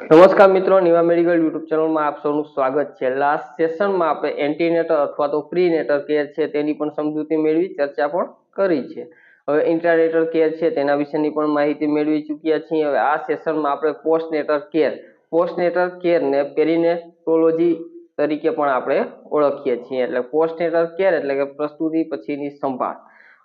નમસ્કાર મિત્રો, Niva medical YouTube ચેનલમાં આપ સૌનું સ્વાગત છે. લાસ્ટ સેશનમાં આપણે એન્ટીનેટર અથવા તો પ્રીનેટર કેર છે તેની પણ સમજૂતી મેળવી, ચર્ચા પણ કરી છે. હવે ઇન્ટ્રાનેટર કેર છે તેના વિશેની પણ માહિતી મેળવી ચૂક્યા છીએ. હવે આ સેશનમાં આપણે પોસ્ટનેટર કેર, પોસ્ટનેટર કેરને પેરિનેટોલોજી તરીકે પણ આપણે ઓળખીએ છીએ. એટલે પોસ્ટનેટર કેર એટલે કે પ્રસ્તુતિ પછીની સંભાળ.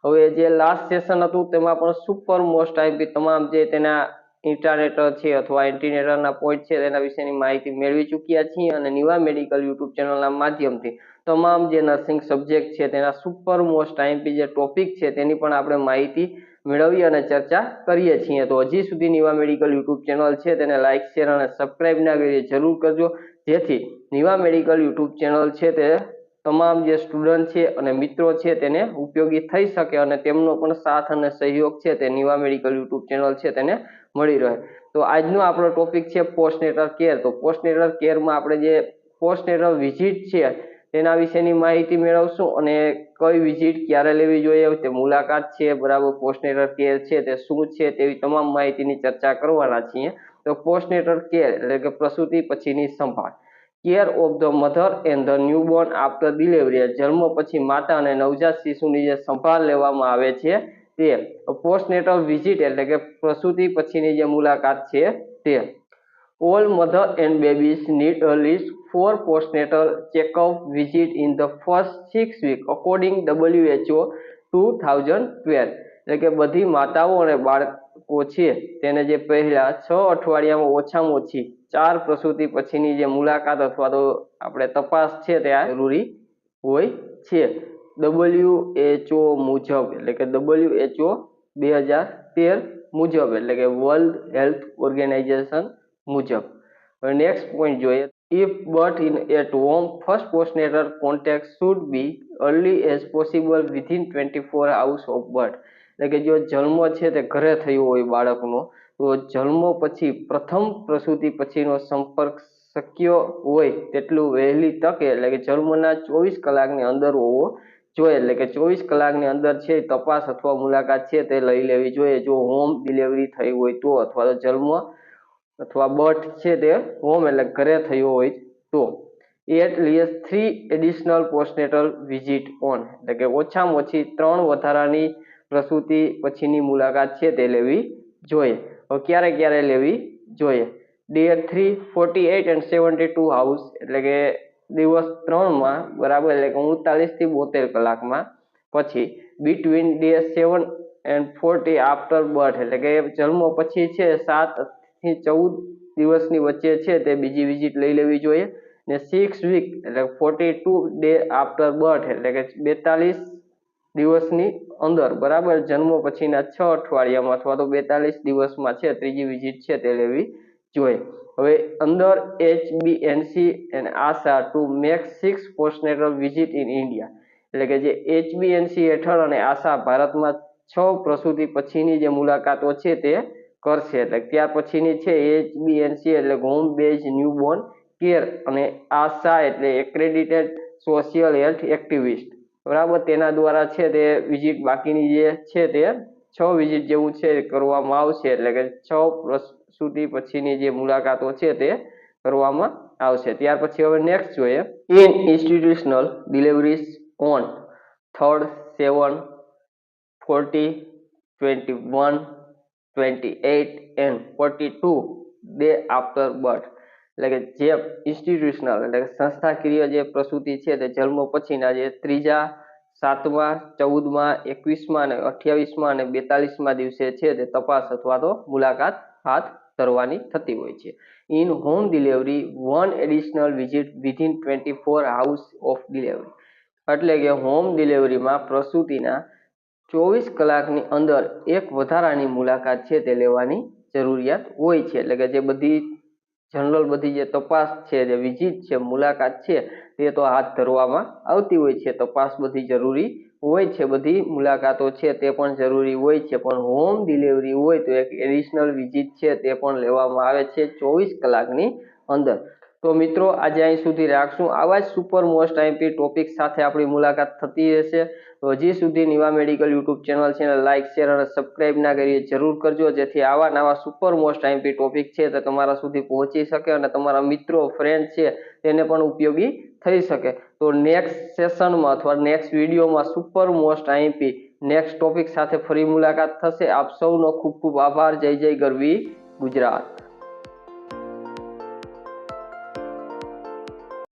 હવે જે લાસ્ટ સેશન હતું તેમાં પણ સુપર મોસ્ટ આઈપી તમામ જે તેના ઇન્ટરનેટર છે અથવા એન્ટીનેટરના પોઈન્ટ છે, તેના વિશેની માહિતી મેળવી ચૂક્યા છીએ અને નિવા મેડિકલ યુટ્યુબ ચેનલના માધ્યમથી તમામ જે નર્સિંગ સબ્જેક્ટ છે, તેના સુપર મોસ્ટ આઈએમપી જે ટોપિક છે, તેની પણ આપણે માહિતી મેળવી અને ચર્ચા કરીએ છીએ. તો હજી સુધી નિવા મેડિકલ યુટ્યુબ ચેનલ છે, તેને લાઇક શેર અને સબસ્ક્રાઈબ ના કરીએ જરૂર કરજો. જેથી નિવા મેડિકલ યુટ્યુબ ચેનલ છે, તે તમામ જે સ્ટુડન્ટ છે અને મિત્રો છે તેને ઉપયોગી થઈ શકે અને તેમનો પણ સાથ અને સહયોગ છે તે નિવા મેડિકલ યુટ્યુબ ચેનલ છે તેને મળી રહે. તો આજનો આપણો ટોપિક છે પોસ્ટનેટર કેર તો પોસ્ટનેટર કેરમાં આપણે જે પોસ્ટનેટર વિઝિટ છે તેના વિશેની માહિતી મેળવશું અને કઈ વિઝિટ ક્યારે લેવી જોઈએ, તે મુલાકાત છે, બરાબર પોસ્ટનેટર કેર છે, તે શું છે તેવી તમામ માહિતીની ચર્ચા કરવાના છીએ. તો પોસ્ટનેટર કેર એટલે કે પ્રસૂતિ પછીની સંભાળ. Care of the mother and the newborn after delivery જન્મ પછી માતા અને નવજાત શિશુની જે સંભાળ લેવામાં આવે છે તે પોસ્ટનેટલ વિઝિટ એટલે કે પ્રસૂતિ પછીની જે મુલાકાત છે તે. All mother and babies need at least four postnatal checkup visit in the first six week according WHO two thousand twelve એટલે કે બધી માતાઓ અને બાળકો છે તેને જે પહેલા છ અઠવાડિયામાં ઓછામાં ઓછી ચાર પ્રસૂતિ પછીની જે મુલાકાત અથવા તો આપણે તપાસ છે તે આ જરૂરી હોય છે. ડબલ્યુ એચઓ મુજબ, એટલે કે ડબલ્યુ એચઓ બે હજાર તેર મુજબ, એટલે કે વર્લ્ડ હેલ્થ ઓર્ગેનાઇઝેશન મુજબ. નેક્સ્ટ પોઈન્ટ જોઈએ. If but in at home first postnatal contact should be early as possible within 24 hours of birth. કે જો જન્મ છે તે ઘરે થયો હોય બાળકનો, તો જન્મ પછી પ્રથમ પ્રસૂતિ પછીનો સંપર્ક શક્ય હોય તેટલું વહેલી તકે, એટલે કે જન્મના ચોવીસ કલાકની અંદર હોવો જોઈએ. એટલે કે ચોવીસ કલાકની અંદર છે તપાસ અથવા મુલાકાત છે તે લઈ લેવી જોઈએ. જો હોમ ડિલિવરી થઈ હોય તો, અથવા તો જન્મ અથવા બર્થ છે તે હોમ એટલે ઘરે થયો હોય તો. At least three additional postnatal visit on એટલે કે ઓછામાં ઓછી ત્રણ વધારાની પ્રસૂતિ પછીની મુલાકાત છે તે લેવી જોઈએ. ક્યારે ક્યારે લેવી જોઈએ? Day three forty eight and seventy two hours એટલે કે દિવસ ત્રણમાં, બરાબર? એટલે કે ઉડતાલીસથી બોતેર કલાકમાં પછી between day seven and forty after birth એટલે કે જન્મ પછી છે સાતથી ચૌદ દિવસની વચ્ચે છે તે બીજી વિઝિટ લઈ લેવી જોઈએ. ને સિક્સ વીક એટલે forty two day after birth એટલે કે બેતાલીસ દિવસની અંદર, બરાબર? જન્મ પછીના છ અઠવાડિયામાં અથવા તો બેતાલીસ દિવસમાં છે, ત્રીજી વિઝિટ છે તે લેવી જોઈએ. હવે અંદર HBNC and ASHA to make six postnatal visit in India એટલે કે જે એચબીએનસી હેઠળ અને આશા ભારતમાં છ પ્રસૂતિ પછીની જે મુલાકાતો છે તે કરશે. એટલે ત્યાર પછીની છે એચબીએનસી એટલે હોમ બેઝ ન્યૂબોર્ન કેર અને આશા એટલે એક્રેડિટેડ સોશિયલ હેલ્થ એક્ટિવિસ્ટ બરાબર, તેના દ્વારા છે તે વિઝિટ બાકીની જે છે તે છ વિઝિટ જેવું છે કરવામાં આવશે. એટલે કે છ પ્રસૂતિ પછીની જે મુલાકાતો છે તે કરવામાં આવશે. ત્યાર પછી હવે નેક્સ્ટ જોઈએ. In institutional deliveries on third seven forty twenty one twenty eight and forty two day after birth એટલે કે જે ઇન્સ્ટિટ્યુશનલ એટલે કે સંસ્થાકીય જે પ્રસૂતિ છે તે જન્મ પછીના જે ત્રીજા, સાતમા, ચૌદમાં, એકવીસમાં અને અઠ્યાવીસમાં અને બેતાલીસમાં દિવસે છે તે તપાસ અથવા તો મુલાકાત હાથ ધરવાની થતી હોય છે. In home delivery one additional visit within twenty four hours of delivery. એટલે કે હોમ ડિલિવરીમાં પ્રસૂતિના ચોવીસ કલાકની અંદર એક વધારાની મુલાકાત છે તે લેવાની જરૂરિયાત હોય છે. એટલે કે જે બધી જનરલ બધી જે તપાસ છે, જે વિઝિટ છે, મુલાકાત છે તે તો હાથ ધરવામાં આવતી હોય છે. તપાસ બધી જરૂરી હોય છે. બધી મુલાકાતો છે તે પણ જરૂરી હોય છે. પણ હોમ ડિલિવરી હોય તો એક એડિશનલ વિઝિટ છે તે પણ લેવામાં આવે છે ચોવીસ કલાકની અંદર. તો મિત્રો, આજે અહીં સુધી રાખશું. આવા જ સુપર મોસ્ટ આઈપી ટોપિક સાથે આપણી મુલાકાત થતી રહેશે. તો હજી સુધી નિવા મેડિકલ યુટ્યુબ ચેનલ છે લાઇક શેર અને સબસ્ક્રાઇબ ના કરીએ જરૂર કરજો. જેથી આવા નવા સુપર મોસ્ટ આઈપી ટોપિક છે તે તમારા સુધી પહોંચી શકે અને તમારા મિત્રો ફ્રેન્ડ છે તેને પણ ઉપયોગી થઈ શકે. તો નેક્સ્ટ સેશનમાં અથવા નેક્સ્ટ વિડીયોમાં super most IP next topic સાથે ફરી મુલાકાત થશે. આપ સૌનો ખૂબ ખૂબ આભાર. જય જય ગરવી ગુજરાત.